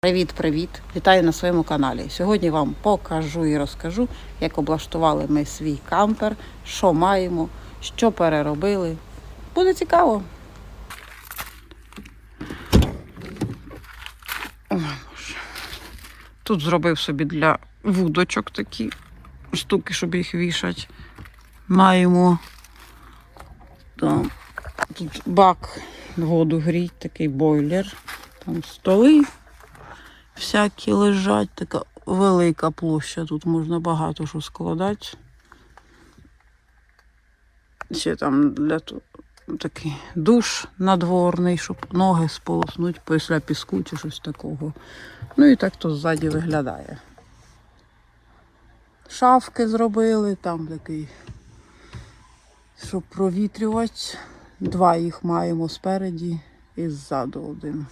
Привіт-привіт! Вітаю на своєму каналі. Сьогодні вам покажу і розкажу, як облаштували ми свій кампер, що маємо, що переробили. Буде цікаво. Тут зробив собі для вудочок такі штуки, щоб їх вішати. Маємо там, тут бак воду гріть, такий бойлер, там столи всякі лежать, така велика площа, тут можна багато що складати. Ще там для такий душ надворний, щоб ноги сполоснуть після піску чи щось такого. Ну і так то ззаді виглядає. Шафки зробили, там такий, щоб провітрювати. Два їх маємо спереді і ззаду один.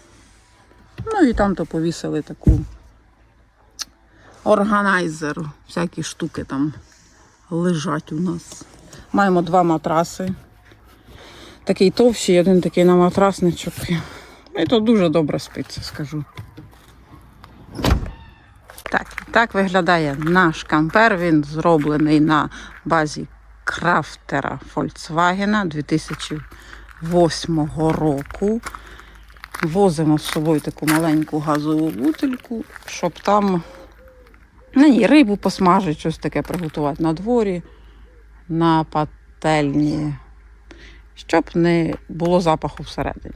Ну і там то повісили таку органайзер. Всякі штуки там лежать у нас. Маємо два матраси. Такий товщий, один такий на матрасничок. І то дуже добре спиться, скажу. Так, так виглядає наш кампер. Він зроблений на базі крафтера Volkswagen 2008 року. Возимо з собою таку маленьку газову бутильку, щоб там на ній рибу посмажити, щось таке приготувати на дворі, на пательні, щоб не було запаху всередині.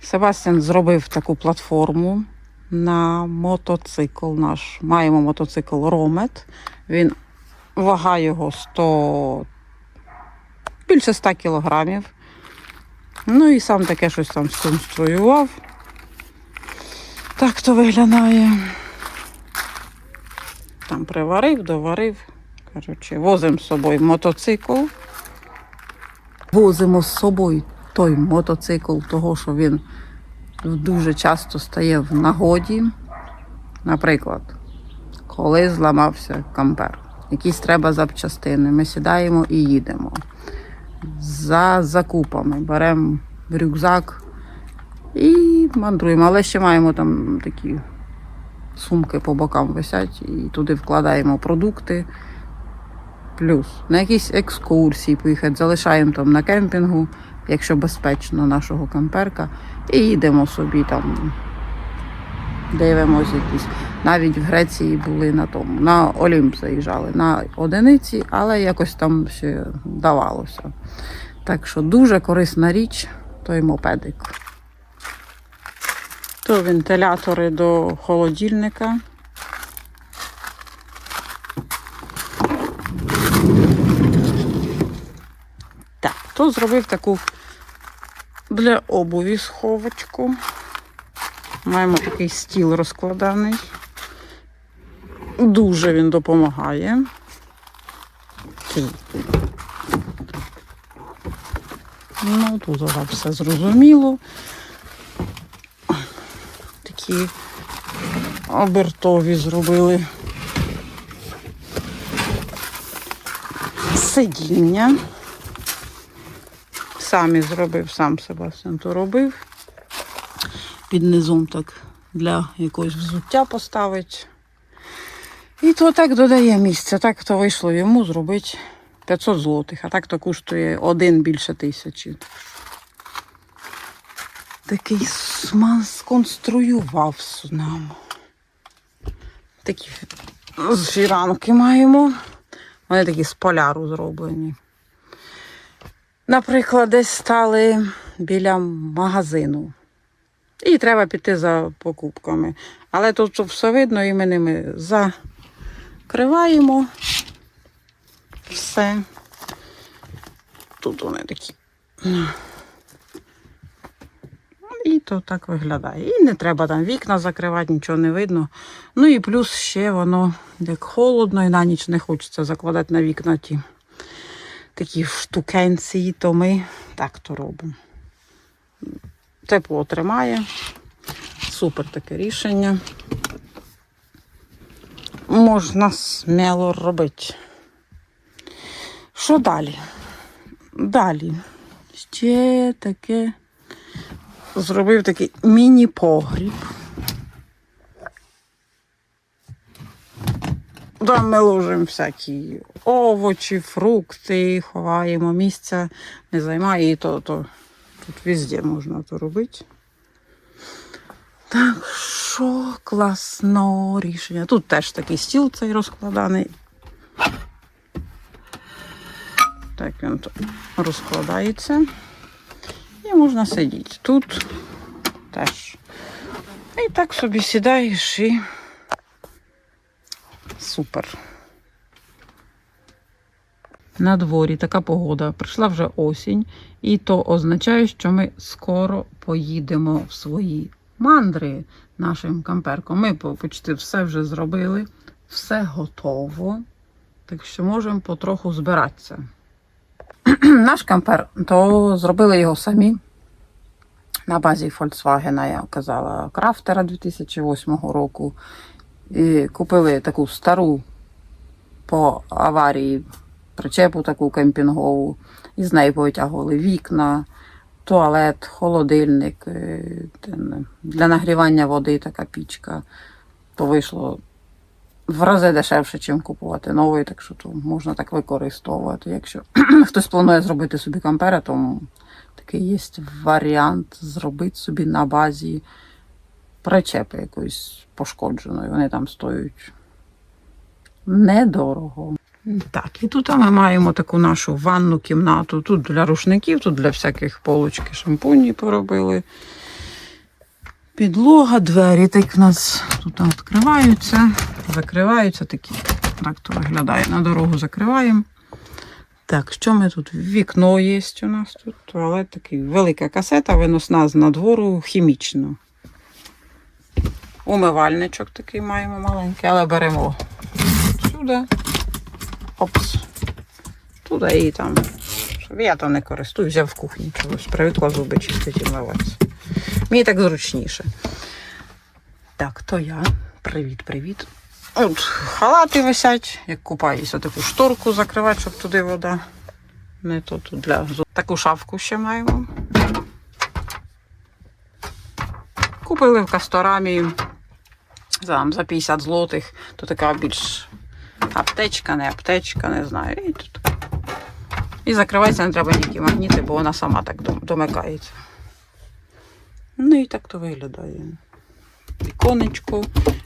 Себастьян зробив таку платформу на мотоцикл наш. Маємо мотоцикл Ромет. Він вага його 100, більше 100 кілограмів. Ну і сам таке щось там сконструював. Так то виглядає. Там приварив, доварив. Коротше, возимо з собою мотоцикл. Возимо з собою той мотоцикл, того, що він дуже часто стає в нагоді. Наприклад, коли зламався кампер, якісь треба запчастини. Ми сідаємо і їдемо за закупами. Беремо рюкзак і мандруємо. Але ще маємо там такі сумки по бокам висять і туди вкладаємо продукти. Плюс на якісь екскурсії поїхати, залишаємо там на кемпінгу, якщо безпечно, нашого камперка, і їдемо собі там. Дивимось якісь. Навіть в Греції були на тому. На Олімп заїжджали на одиниці, але якось там ще давалося. Так що дуже корисна річ той мопедик. То вентилятори до холодильника. Так, то зробив таку для обуві сховочку. Маємо такий стіл розкладаний. Дуже він допомагає. Ну, тут вже все зрозуміло. Такі обертові зробили сидіння. Самі зробив, сам Себастьян то робив. Під низом так для якогось взуття поставить. І то так додає місця. Так то вийшло йому зробити 500 злотих, а так то коштує один більше тисячі. Такий сма- сконструював нам. Такі фіранки маємо. Вони такі з поляру зроблені. Наприклад, десь стали біля магазину. І треба піти за покупками. Але тут все видно, і ми ними закриваємо все. Тут вони такі. І то так виглядає. І не треба там вікна закривати, нічого не видно. Ну і плюс ще воно як холодно, і на ніч не хочеться закладати на вікна ті такі штукенці, то ми так то робимо тепло тримає. Супер таке рішення. Можна сміло робити. Що далі? Далі ще таке зробив такий міні-погріб. Там ми ложимо всякі овочі, фрукти, ховаємо місця, не займає і то, то тут везде можна то робити. Так що класно рішення. Тут теж такий стіл цей розкладаний. Так він розкладається. І можна сидіти. Тут теж. І так собі сідаєш і супер. На дворі така погода. Прийшла вже осінь, і то означає, що ми скоро поїдемо в свої мандри нашим камперком. Ми по- почти все вже зробили, все готово. Так що можемо потроху збиратися. Наш кампер, то зробили його самі. На базі Volkswagen, я казала, крафтера 2008 року. І купили таку стару по аварії причепу таку кемпінгову. І з неї повитягували вікна, туалет, холодильник, е, для нагрівання води така пічка. То вийшло в рази дешевше, ніж купувати новий, так що то можна так використовувати. Якщо хтось планує зробити собі кампера, то такий є варіант зробити собі на базі причепи якоїсь пошкодженої. Вони там стоять недорого. Так, і тут ми маємо таку нашу ванну кімнату. Тут для рушників, тут для всяких полочки шампуні поробили. Підлога, двері так в нас тут відкриваються, закриваються такі. Так то виглядає. На дорогу закриваємо. Так, що ми тут? Вікно є у нас тут. Туалет такий велика касета, виносна з надвору хімічно. Умивальничок такий маємо маленький, але беремо сюди. Опс. Туди і там. Щоб Я то не користуюсь, взяв в кухні чогось. Привикла зуби чистити і миватися. Мені так зручніше. Так, то я. Привіт, привіт. От халати висять, як купаюся, таку шторку закривати, щоб туди вода. Не то тут для Таку шафку ще маємо. Купили в Касторамі за 50 злотих. То така більш аптечка, не аптечка, не знаю. І, тут. і закривається, не треба ніякі магніти, бо вона сама так домикається. Ну і так то виглядає. Віконечко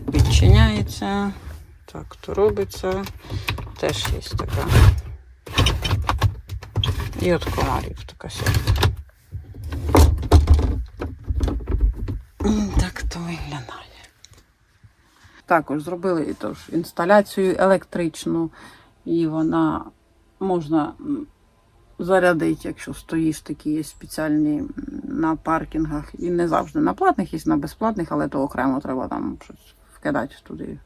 відчиняється. Так, то робиться. Теж є така. І от комарів така сітка. М, Так то виглядає. Також зробили тож інсталяцію електричну, і вона можна зарядити, якщо стоїш, такі є спеціальні на паркінгах. І не завжди на платних, є на безплатних, але то окремо треба там щось вкидати туди,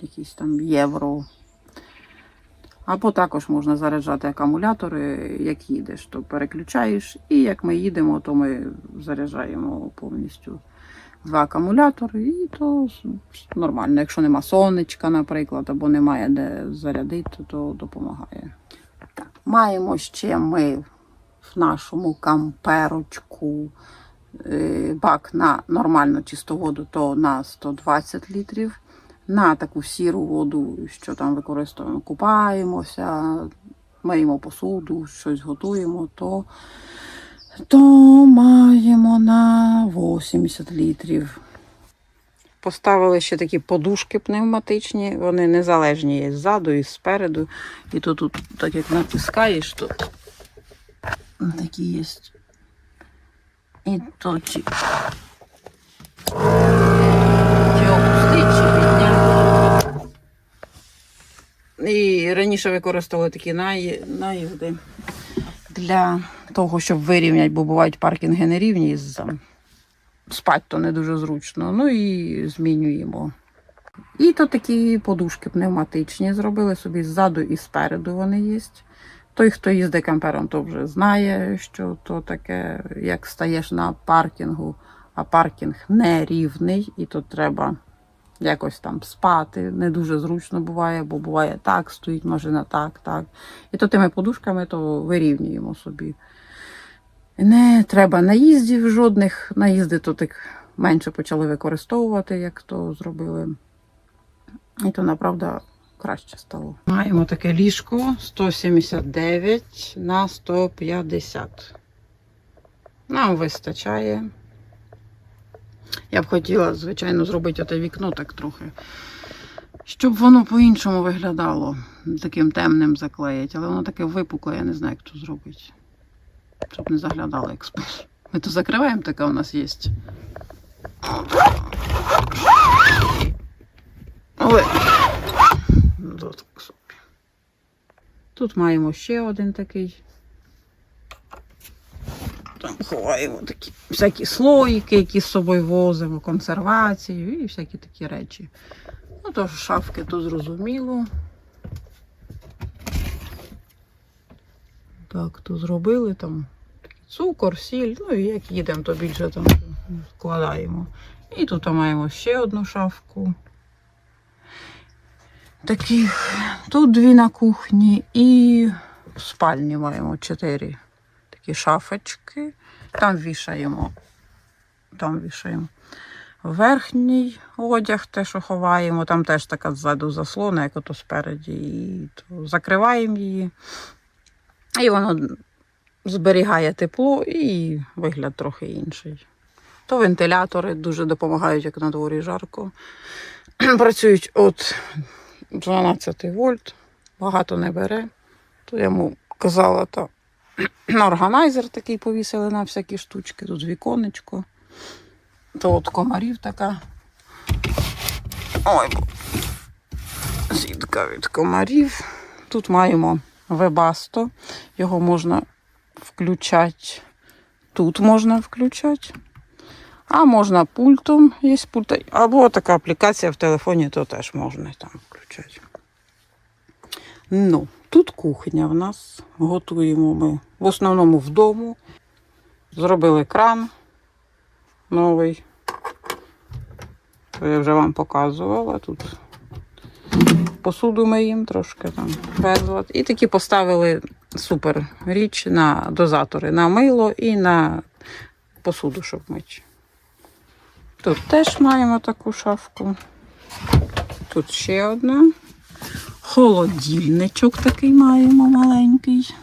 якісь там євро. Або також можна заряджати акумулятори, як їдеш, то переключаєш, і як ми їдемо, то ми заряджаємо повністю два акумулятори, і то нормально. Якщо нема сонечка, наприклад, або немає де зарядити, то допомагає. Так, маємо ще ми в нашому камперочку е, бак на нормальну чисту воду, то на 120 літрів. На таку сіру воду, що там використовуємо, купаємося, миємо посуду, щось готуємо, то, то маємо на 80 літрів. Поставили ще такі подушки пневматичні, вони незалежні є ззаду і спереду. І то тут, так як натискаєш, то такі є. І то чи. І раніше використовували такі наї- наїзди для того, щоб вирівняти, бо бувають паркінги нерівні спать то не дуже зручно. Ну і змінюємо. І то такі подушки пневматичні зробили собі ззаду і спереду вони є. Той, хто їздить кампером, то вже знає, що то таке, як стаєш на паркінгу, а паркінг нерівний, і то треба якось там спати. Не дуже зручно буває, бо буває так, стоїть машина так, так. І то тими подушками то вирівнюємо собі. Не треба наїздів жодних. Наїзди то так менше почали використовувати, як то зробили. І то, направда, краще стало. Маємо таке ліжко 179 на 150. Нам вистачає. Я б хотіла, звичайно, зробити оте вікно так трохи. Щоб воно по-іншому виглядало. Таким темним заклеїть, але воно таке випукле, я не знаю, як то зробити. Щоб не заглядало спиш. Ми то закриваємо, таке у нас є. Але. Тут маємо ще один такий. Там ховаємо такі всякі слоїки, які з собою возимо, консервацію і всякі такі речі. Ну, тож шафки тут зрозуміло. Так, то зробили там цукор, сіль, ну і як їдемо, то більше там вкладаємо. І тут маємо ще одну шафку. Таких. Тут дві на кухні і в спальні маємо чотири такі шафочки. Там вішаємо. Там вішаємо. Верхній одяг, те, що ховаємо, там теж така ззаду заслона, як ото спереді. І то закриваємо її. І воно зберігає тепло і вигляд трохи інший. То вентилятори дуже допомагають, як на дворі жарко. Працюють от 12 вольт, багато не бере. То я йому казала, то органайзер такий повісили на всякі штучки, тут віконечко. То от комарів така. Ой, сітка від комарів. Тут маємо вебасто. Його можна включати. Тут можна включати. А можна пультом, є пульт. Або така аплікація в телефоні, то теж можна там включати. Ну, тут кухня в нас. Готуємо ми в основному вдома. Зробили кран новий. То я вже вам показувала. Тут посуду ми їм трошки там безлад. І такі поставили супер річ на дозатори на мило і на посуду, щоб мити. Тут теж маємо таку шафку. Тут ще одна. Холодильничок такий маємо маленький.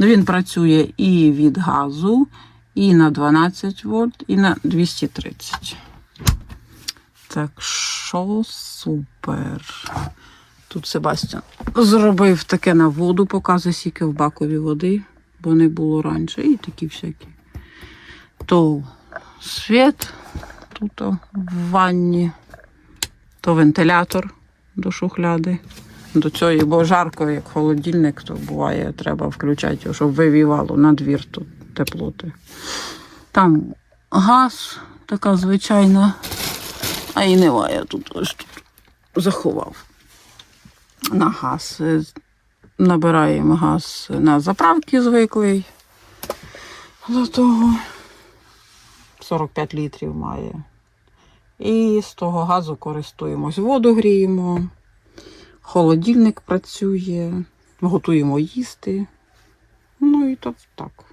Він працює і від газу, і на 12 вольт, і на 230. Так що супер. Тут Себастьян зробив таке на воду, показує скільки в бакові води, бо не було раніше. І такі всякі. То світ тут в ванні, то вентилятор до шухляди. До цієї, бо жарко, як холодильник, то буває, треба включати щоб вивівало на двір тут теплоти. Там газ, така звичайна, а і немає тут ось тут заховав. На газ. Е, Набираємо газ на заправки звиклий. До того 45 літрів має. І з того газу користуємось. Воду гріємо, холодильник працює, готуємо їсти. Ну і то так.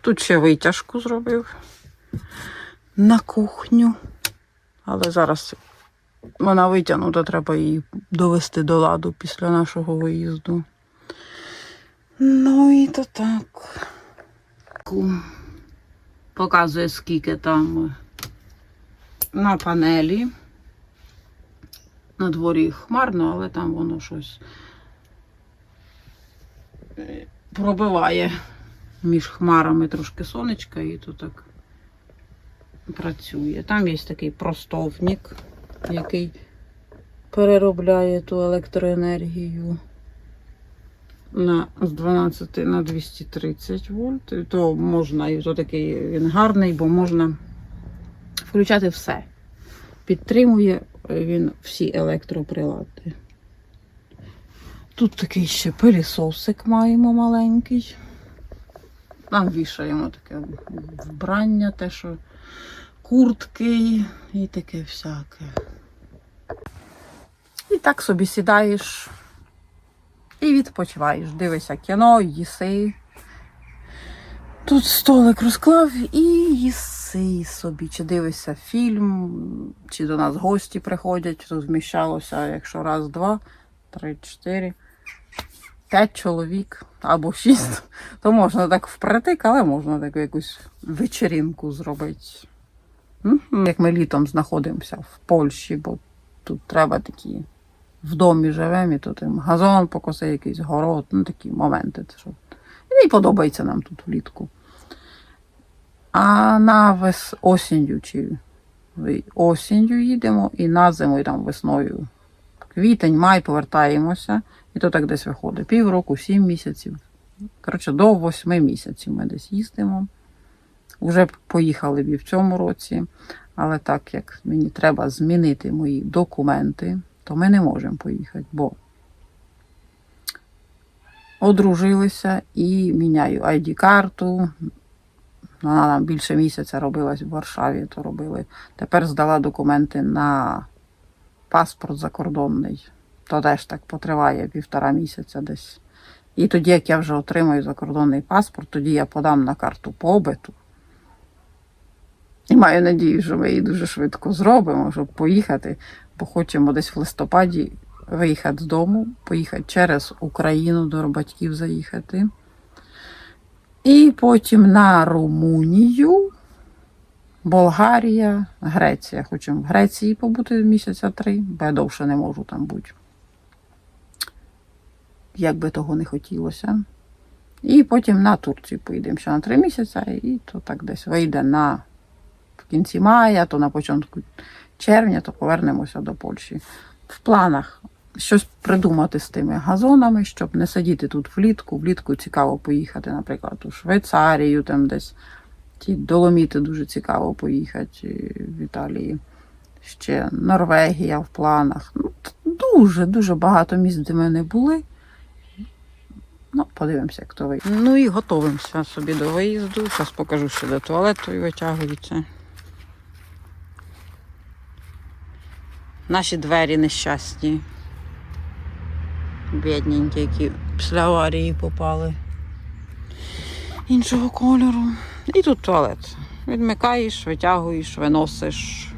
Тут ще витяжку зробив на кухню. Але зараз вона витягнута, треба її довести до ладу після нашого виїзду. Ну і то так. Показує, скільки там на панелі. На дворі хмарно, але там воно щось е, пробиває між хмарами трошки сонечка і то так працює. Там є такий простовник, який переробляє ту електроенергію на, з 12 на 230 вольт. То можна, і то такий він гарний, бо можна включати все. Підтримує він всі електроприлади. Тут такий ще пилісосик маємо маленький. Там вішаємо таке вбрання, те, що куртки і таке всяке. І так собі сідаєш і відпочиваєш. Дивишся кіно, їси. Тут столик розклав і їси собі. Чи дивишся фільм, чи до нас гості приходять, тут вміщалося, якщо раз-два, три, чотири, п'ять чоловік або шість, то можна так впритик, але можна таку якусь вечеринку зробити. Як ми літом знаходимося в Польщі, бо тут треба такі в домі живемо, і тут газон покоси, якийсь город, ну такі моменти. І подобається нам тут влітку. А на вес осінню чи осінню їдемо і на зиму, і там весною. Квітень, май повертаємося, і то так десь виходить. Півроку, сім місяців. Коротше, до восьми місяців ми десь їздимо. Уже поїхали б і в цьому році, але так як мені треба змінити мої документи, то ми не можемо поїхати, бо одружилися і міняю ID-карту. Вона нам більше місяця робилась в Варшаві, то робили. Тепер здала документи на паспорт закордонний. То теж так потриває півтора місяця десь. І тоді, як я вже отримаю закордонний паспорт, тоді я подам на карту побиту. І маю надію, що ми її дуже швидко зробимо, щоб поїхати, бо хочемо десь в листопаді виїхати з дому, поїхати через Україну до батьків заїхати. І потім на Румунію, Болгарія, Греція. Хочемо в Греції побути місяця три, бо я довше не можу там бути. Як би того не хотілося. І потім на Турцію поїдемо ще на три місяці, і то так десь вийде на в кінці мая, то на початку червня, то повернемося до Польщі. В планах щось придумати з тими газонами, щоб не сидіти тут влітку. Влітку цікаво поїхати, наприклад, у Швейцарію, там десь ті доломіти дуже цікаво поїхати в Італії. Ще Норвегія в планах. Ну, дуже, дуже багато місць, де ми не були. Ну, подивимося, як то вийде. Ну і готуємося собі до виїзду. Зараз покажу, що до туалету і витягується. Наші двері нещасні. Бідненькі, які після аварії попали іншого кольору. І тут туалет. Відмикаєш, витягуєш, виносиш,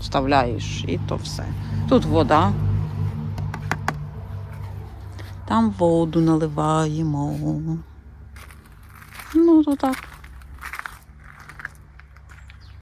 вставляєш і то все. Тут вода. Там воду наливаємо. Ну, то так.